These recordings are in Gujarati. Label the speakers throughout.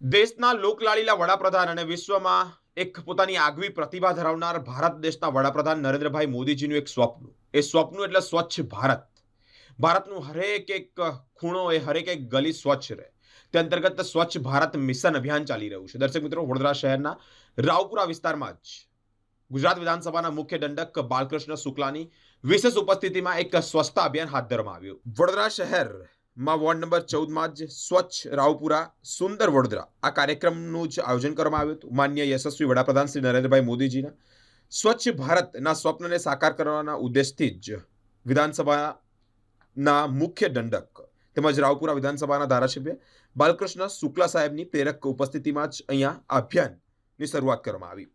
Speaker 1: દેશના લોકલાડીલા વડાપ્રધાન અને વિશ્વમાં એક પોતાની આગવી પ્રતિભા ધરાવનાર ભારત દેશના વડાપ્રધાન નરેન્દ્રભાઈ મોદીજીનું એક સ્વપ્ન. એ સ્વપ્ન એટલે સ્વચ્છ ભારત. ભારતનું હરેક એક ખૂણો એ હરેક એક ગલી સ્વચ્છ રહે. તે અંતર્ગત સ્વચ્છ ભારત મિશન અભિયાન ચાલી રહ્યું છે. દર્શક મિત્રો, વડોદરા શહેરના રાવપુરા વિસ્તારમાં જ ગુજરાત વિધાનસભાના મુખ્ય દંડક બાલકૃષ્ણ શુક્લાની વિશેષ ઉપસ્થિતિમાં એક સ્વચ્છતા અભિયાન હાથ ધરવામાં આવ્યું. વડોદરા શહેરમાં વોર્ડ નંબર ચૌદમાં જ સ્વચ્છ રાવપુરા, સુંદર વડોદરા. આ કાર્યક્રમનું જ આયોજન કરવામાં આવ્યું હતું. માન્ય યશસ્વી વડાપ્રધાન શ્રી નરેન્દ્રભાઈ મોદીજીના સ્વચ્છ ભારતના સ્વપ્નને સાકાર કરવાના ઉદ્દેશથી જ વિધાનસભાના મુખ્ય દંડક તેમજ રાવપુરા વિધાનસભાના ધારાસભ્ય બાલકૃષ્ણ શુક્લા સાહેબની પ્રેરક ઉપસ્થિતિમાં જ અહીંયા અભિયાનની શરૂઆત કરવામાં આવી.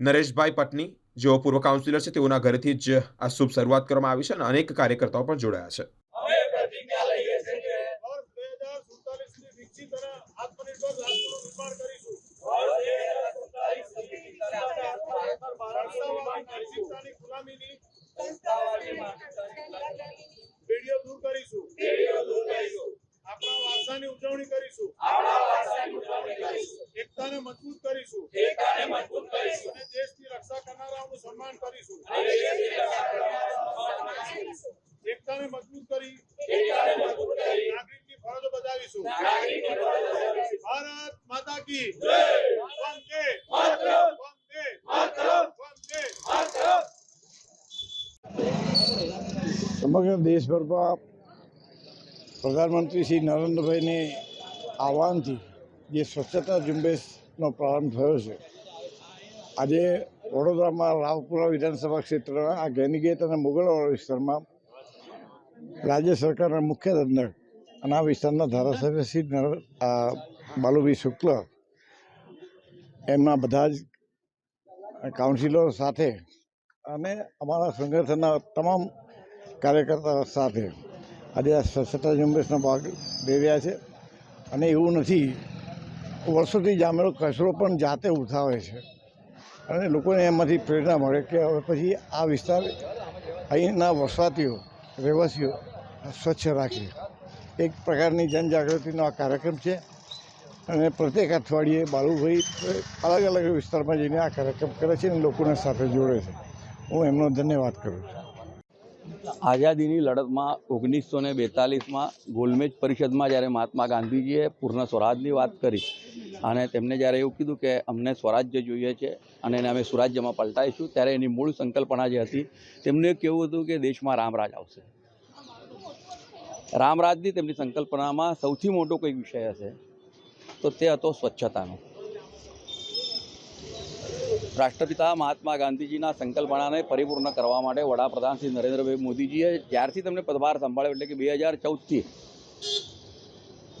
Speaker 1: નરેશભાઈ પટની, જેઓ પૂર્વ કાઉન્સિલર છે, તેઓના ઘરેથી જ આ શુભ શરૂઆત કરવામાં આવી છે અને અનેક કાર્યકર્તાઓ પણ જોડાયા છે
Speaker 2: અમે પ્રતિજ્ઞા લઈએ છીએ કે
Speaker 3: વર્ષ બે હજાર સુડતાલીસની વિકસિત અને આત્મનિર્ભર રાષ્ટ્રનું નિર્માણ કરીશું
Speaker 2: વર્ષ બે હજાર સુડતાલીસ સુધીની આપણે આત્મનિર્ભર ભારતનું નિર્માણ
Speaker 3: સંસ્થાવાદી
Speaker 2: કરીશું.
Speaker 3: માનસિકતાની ગુલામીની પેઢીઓ દૂર કરીશું
Speaker 2: પેઢીઓ દૂર કરીશું.
Speaker 3: આપણા વારસાની ઉજવણી કરીશું
Speaker 2: આપણા વારસાની ઉજવણી કરીશું.
Speaker 3: એકતાને મજબૂત કરીશું
Speaker 2: એકતાને મજબૂત કરીશું.
Speaker 3: અને દેશની રક્ષા કરનારાઓનું સન્માન કરીશું
Speaker 2: અને દેશની રક્ષા કરનારાઓનું સન્માન કરીશું.
Speaker 3: એકતાને મજબૂત કરી
Speaker 2: એકતાને મજબૂત કરી
Speaker 3: નાગરિકની ફરજો બજાવીશું
Speaker 2: નાગરિકની ફરજો બજાવીશું.
Speaker 3: ભારત માતા કી
Speaker 2: જય.
Speaker 4: સમગ્ર દેશભરમાં પ્રધાનમંત્રી શ્રી નરેન્દ્રભાઈને આહવાનથી જે સ્વચ્છતા ઝુંબેશનો પ્રારંભ થયો છે, આજે વડોદરામાં રાવપુરા વિધાનસભા ક્ષેત્રના આ ગેનીગેટ અને મુગલવાડા વિસ્તારમાં રાજ્ય સરકારના મુખ્ય દંડક અને આ વિસ્તારના ધારાસભ્ય શ્રી બાલુભાઈ શુક્લ, એમના બધા જ કાઉન્સિલરો સાથે અને અમારા સંગઠનના તમામ કાર્યકર્તાઓ સાથે આજે આ સ્વચ્છતા ઝુંબેશનો ભાગ લઈ રહ્યા છે. અને એવું નથી, વર્ષોથી જામેલો કચરો પણ જાતે ઉઠાવે છે. અને લોકોને એમાંથી પ્રેરણા મળે કે હવે પછી આ વિસ્તાર અહીંના વસવાતીઓ રહેવાસીઓ સ્વચ્છ રાખે. એક પ્રકારની જનજાગૃતિનો આ કાર્યક્રમ છે. અને પ્રત્યેક અઠવાડિયે બાલુભાઈ અલગ અલગ વિસ્તારમાં જઈને આ કાર્યક્રમ કરે છે અને લોકોને સાથે જોડે છે. હું એમનો ધન્યવાદ કરું છું.
Speaker 5: આઝાદીની લડતમાં ઓગણીસો ને બેતાલીસમાં ગોલમેજ પરિષદમાં જ્યારે મહાત્મા ગાંધીજીએ પૂર્ણ સ્વરાજની વાત કરી અને તેમને જ્યારે એવું કીધું કે અમને સ્વરાજ્ય જોઈએ છે અને એને અમે સુરાજ્યમાં પલટાઈશું, ત્યારે એની મૂળ સંકલ્પના જે હતી, તેમને કેવું હતું કે દેશમાં રામરાજ આવશે. રામરાજની તેમની સંકલ્પનામાં સૌથી મોટો કોઈ વિષય હશે તો તે હતો સ્વચ્છતાનો. રાષ્ટ્રપિતા મહાત્મા ગાંધીજીના સંકલ્પનાને પરિપૂર્ણ કરવા માટે વડાપ્રધાન શ્રી નરેન્દ્રભાઈ મોદીજીએ જ્યારથી તમને પદભાર સંભાળ્યો એટલે કે બે હજાર ચૌદથી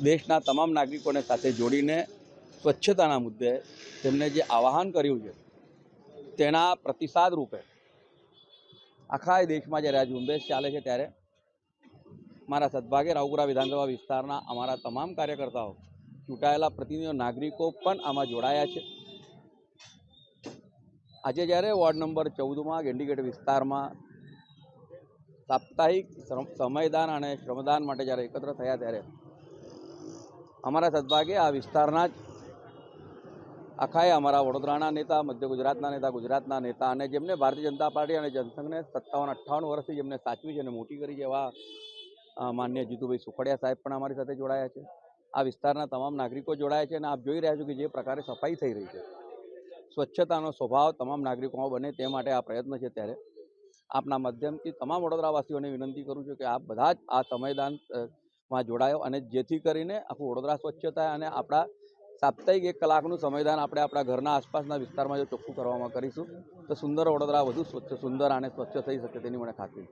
Speaker 5: દેશના તમામ નાગરિકોને સાથે જોડીને સ્વચ્છતાના મુદ્દે તેમને જે આવાહન કર્યું છે, તેના પ્રતિસાદ રૂપે આખા દેશમાં જ્યારે આ ઝુંબેશ ચાલે છે ત્યારે મારા સદભાગે રાવપુરા વિધાનસભા વિસ્તારના અમારા તમામ કાર્યકર્તાઓ, ચૂંટાયેલા પ્રતિનિધિઓ, નાગરિકો પણ આમાં જોડાયા છે. આજે જ્યારે વોર્ડ નંબર ચૌદમાં ગેંડીગેટ વિસ્તારમાં સાપ્તાહિક સમયદાન અને શ્રમદાન માટે જ્યારે એકત્ર થયા ત્યારે અમારા સદભાગે આ વિસ્તારના જ આખાએ અમારા વડોદરાના નેતા, મધ્ય ગુજરાતના નેતા ગુજરાતના નેતા અને જેમને ભારતીય જનતા પાર્ટી અને જનસંઘને સત્તાવન અઠ્ઠાવન વર્ષથી જેમને સાચવી છે અને મોટી કરી છે એવા માન્ય જીતુભાઈ સુખડિયા સાહેબ પણ અમારી સાથે જોડાયા છે. આ વિસ્તારના તમામ નાગરિકો જોડાયા છે અને આપ જોઈ રહ્યા છો કે જે પ્રકારે સફાઈ થઈ રહી છે. સ્વચ્છતાનો સ્વભાવ તમામ નાગરિકોમાં બને તે માટે આ પ્રયત્ન છે ત્યારે. આપના માધ્યમથી તમામ વડોદરાવાસીઓને વિનંતી કરું છું કે આપ બધા જ આ સમયદાનમાં જોડાયો અને જેથી કરીને આખું વડોદરા સ્વચ્છ થાય અને આપણા સાપ્તાહિક એક કલાકનું સમયદાન આપણે આપણા ઘરના આસપાસના વિસ્તારમાં જો ચોખ્ખું કરવામાં કરીશું, તો સુંદર વડોદરા વધુ સ્વચ્છ, સુંદર અને સ્વચ્છ થઈ શકે તેની મને ખાતરી